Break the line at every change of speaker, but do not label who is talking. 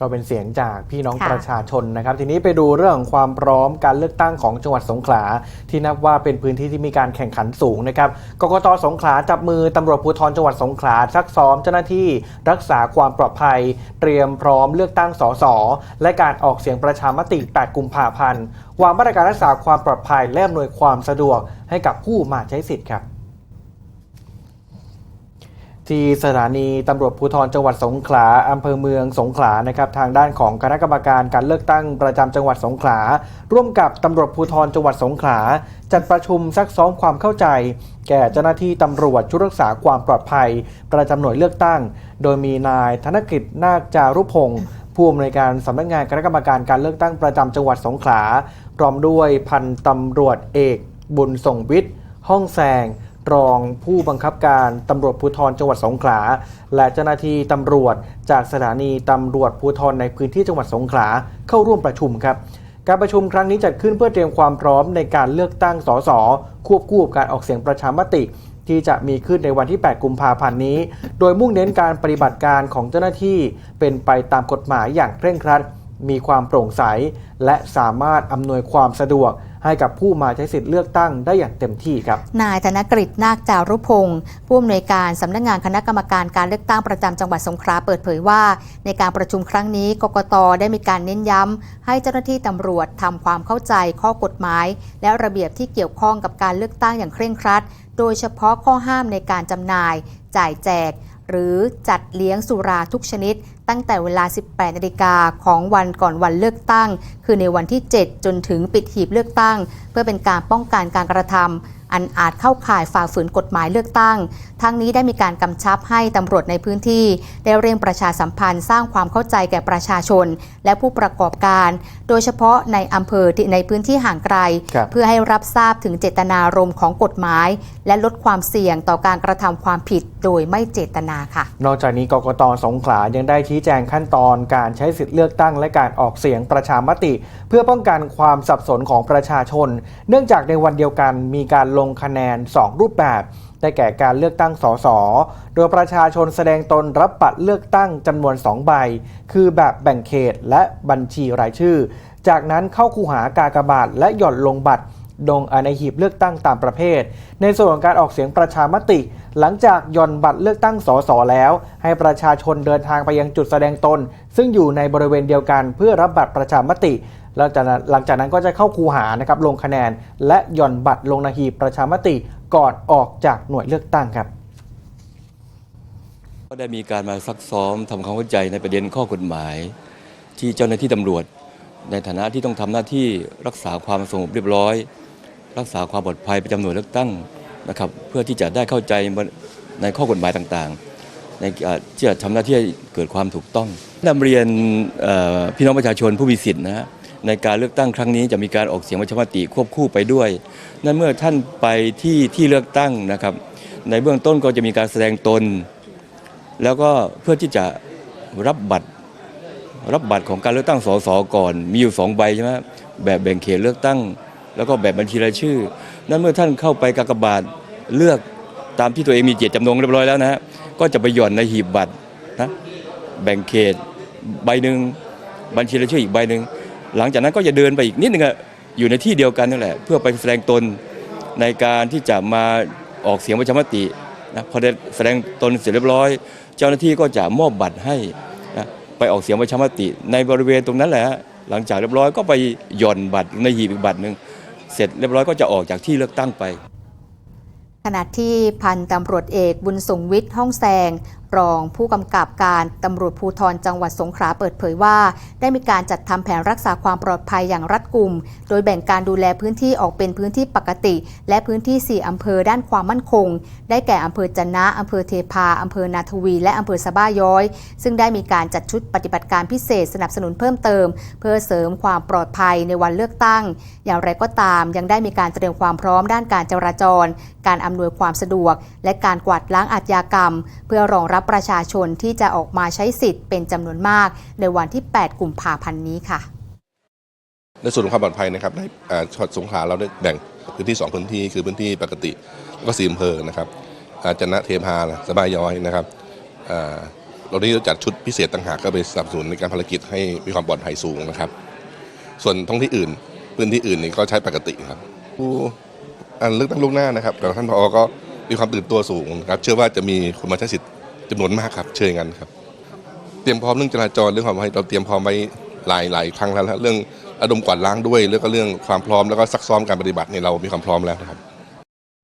ก็เป็นเสียงจากพี่น้อง
ค่ะ
ประชาชนนะครับ ทีนี้ไปดูเรื่องของความพร้อมการเลือกตั้งของจังหวัดสงขลา ที่นับว่าเป็นพื้นที่ที่มีการแข่งขันสูงนะครับกกตสงขลาจับมือตำรวจภูธรจังหวัดสงขลาซักซ้อมเจ้าหน้าที่รักษาความปลอดภัย เตรียมพร้อมเลือกตั้งสสและการออกเสียงประชามติ 8 กุมภาพันธ์วางมาตรการรักษาความปลอดภัยและอำนวยความสะดวกให้กับผู้มาใช้สิทธิ์ครับ ที่สถานีตำรวจภูธรจังหวัดสงขลาอำเภอเมืองสงขลานะครับทางด้านของคณะกรรมการการเลือกตั้งประจำจังหวัดสงขลา ร่วมกับตำรวจภูธรจังหวัดสงขลา จัดประชุมซักซ้อมความเข้าใจ แก่เจ้าหน้าที่ตำรวจชุดรักษาความปลอดภัย ประจำหน่วยเลือกตั้ง โดยมีนายธนกิจนาคจารุพงศ์ผู้อำนวยการสำนักงานคณะกรรมการการเลือกตั้งประจำจังหวัดสงขลาพร้อมด้วยพันตำรวจเอก บุญส่งวิทย์ ห้องแซง รองผู้บังคับการตำรวจภูธรจังหวัดสงขลา และเจ้าหน้าที่ตำรวจจากสถานีตำรวจภูธรในพื้นที่จังหวัดสงขลาเข้าร่วมประชุมครับ การประชุมครั้งนี้จัดขึ้นเพื่อเตรียมความพร้อมในการเลือกตั้งสสควบคู่กับการออกเสียงประชามติ ที่จะมีขึ้นในวันที่ 8 กุมภาพันธ์นี้ โดยมุ่งเน้นการปฏิบัติการของเจ้าหน้าที่ เป็นไปตามกฎหมายอย่างเคร่งครัดมีความโปร่งใส และสามารถอำนวยความสะดวก ให้กับผู้มาใช้สิทธิ์เลือกตั้งได้อย่างเต็มที่ครับ
นายธนกฤษนาคจารุพงศ์ผู้อำนวยการสำนักงานคณะกรรมการการเลือกตั้งประจำจังหวัดสงขลาเปิดเผยว่า ในการประชุมครั้งนี้กกตได้มีการเน้นย้ำให้เจ้าหน้าที่ตำรวจทำความเข้าใจข้อกฎหมาย และระเบียบที่เกี่ยวข้องกับการเลือกตั้งอย่างเคร่งครัด โดยเฉพาะข้อห้ามในการจำหน่าย จ่ายแจก หรือจัดเลี้ยงสุราทุกชนิด ตั้งแต่เวลา 18นาฬิกาของวันก่อนวันเลือกตั้ง คือในวันที่ 7 จนถึงปิดหีบเลือกตั้ง เพื่อเป็นการป้องกันการกระทำ อันอาจเข้าข่ายฝ่าฝืนกฎหมายเลือกตั้ง ทั้งนี้ได้มีการกำชับให้ตำรวจในพื้นที่ ได้เร่งประชาสัมพันธ์สร้างความเข้าใจแก่ประชาชน และผู้ประกอบการ โดยเฉพาะในอำเภอที่ในพื้นที่ห่างไกล
ครับ
เพื่อให้รับทราบถึงเจตนารมณ์ของกฎหมาย และลดความเสี่ยงต่อการกระทำความผิดโดยไม่เจตนาค่ะ
นอกจากนี้กกตสงขลายังได้ชี้แจงขั้นตอนการใช้สิทธิเลือกตั้ง และการออกเสียงประชามติ เพื่อป้องกันความสับสนของประชาชน เนื่องจากในวันเดียวกันมีการลงคะแนน 2 รูปแบบ ได้แก่การเลือกตั้งสส โดยประชาชนแสดงตนรับบัตรเลือกตั้งจำนวน 2 ใบ คือแบบแบ่งเขตและบัญชีรายชื่อ จากนั้นเข้าคูหากากบาทและหย่อนลงบัตรลงในหีบเลือกตั้งตามประเภท ในส่วนของการออกเสียงประชามติ หลังจากหย่อนบัตรเลือกตั้งสสแล้ว ให้ประชาชนเดินทางไปยังจุดแสดงตน ซึ่งอยู่ในบริเวณเดียวกันเพื่อรับบัตรประชามติ หลังจากนั้นหลังจากนั้นก็จะเข้าคูหานะครับลงคะแนน และหย่อนบัตรลงในหีประชามติก่อนออกจากหน่วยเลือกตั้งครับ
ก็ได้มีการมาซักซ้อมทำความเข้าใจในประเด็นข้อกฎหมาย ที่เจ้าหน้าที่ตำรวจ ในฐานะที่ต้องทำหน้าที่รักษาความสงบเรียบร้อย รักษาความปลอดภัยประจำหน่วยเลือกตั้งนะครับเพื่อที่จะได้เข้าใจในข้อกฎหมายต่างๆ ในที่จะทำหน้าที่เกิดความถูกต้องนำเรียนพี่น้องประชาชนผู้มีสิทธินะฮะ ในการเลือกตั้งครั้งนี้จะมีการออกเสียงประชามติควบคู่ไปด้วย นั่นเมื่อท่านไปที่ที่เลือกตั้งนะครับ ในเบื้องต้นก็จะมีการแสดงตน แล้วก็เพื่อที่จะรับบัตรรับบัตรของการเลือกตั้งสสก่อน มีอยู่สองใบใช่ไหมแบบแบ่งเขตเลือกตั้ง แล้วก็แบบบัญชีรายชื่อ นั้นเมื่อท่านเข้าไปกากบาทเลือกตามที่ตัวเองมีเจตจำนงเรียบร้อยแล้วนะฮะก็จะไปหย่อนในหีบบัตรนะแบ่งเขตใบหนึ่งบัญชีรายชื่ออีกใบหนึ่ง หลังจากนั้นก็จะเดินไปอีกนิดนึงอะอยู่ในที่เดียวกันนั่นแหละ เพื่อไปแสดงตนในการที่จะมาออกเสียงประชามตินะพอได้แสดงตนเสร็จเรียบร้อย เจ้าหน้าที่ก็จะมอบบัตรให้นะไปออกเสียงประชามติในบริเวณตรงนั้นแหละฮะหลังจากเรียบร้อยก็ไปหย่อนบัตรในหีบอีกบัตรหนึ่งเสร็จเรียบร้อยก็จะออกจากที่เลือกตั้งไป
ขณะที่พันตำรวจเอกบุญสงวิทย์ห้องแซง รองผู้กำกับการตำรวจภูธรจังหวัดสงขลาเปิดเผยว่า ได้มีการจัดทำแผนรักษาความปลอดภัยอย่างรัดกุม โดยแบ่งการดูแลพื้นที่ออกเป็นพื้นที่ปกติ และพื้นที่ 4 อำเภอด้านความมั่นคง ได้แก่อำเภอจะนะอำเภอเทพาอำเภอนาทวี และอำเภอสะบ้าย้อย ซึ่งได้มีการจัดชุดปฏิบัติการพิเศษสนับสนุนเพิ่มเติม เพื่อเสริมความปลอดภัยในวันเลือกตั้ง อย่างไรก็ตาม ยังได้มีการเตรียมความพร้อมด้านการจราจร การอำนวยความสะดวก และการกวาดล้างอาชญากรรม เพื่อรองรับประชาชนที่จะออกมาใช้สิทธิ์เป็นจำนวนมาก ในวันที่ 8 กุมภาพันธ์นี้ค่ะ
ในส่วนของความปลอดภัยนะครับในจังหวัดสงขลาเราได้แบ่งพื้นที่ 2 พื้นที่คือพื้นที่ปกติแล้วก็สีอำเภอนะครับอาจนะเทพาสบายย้อยนะครับเราได้จัดชุดพิเศษต่างหากก็ไปสนับสนุนในการภารกิจให้มีความปลอดภัยสูงนะครับ ส่วนท้องที่อื่น พื้นที่อื่นนี่ก็ใช้ปกติครับผู้อันเลือกตั้งล่วงหน้านะครับแต่ท่านผอก็มีความตื่นตัวสูงครับ เชื่อว่าจะมีคนมาใช้สิทธิ์ จำนวนมากครับ เชิญกันครับ เตรียมพร้อมเรื่องจราจรเรื่องความให้เราเตรียมพร้อมไว้หลายหลายครั้งแล้วนะเรื่องอะดมกวาดล้างด้วยแล้วก็เรื่องความพร้อมแล้วก็ซักซ้อมการปฏิบัติเนี่ยเรามีความพร้อมแล้วนะครับ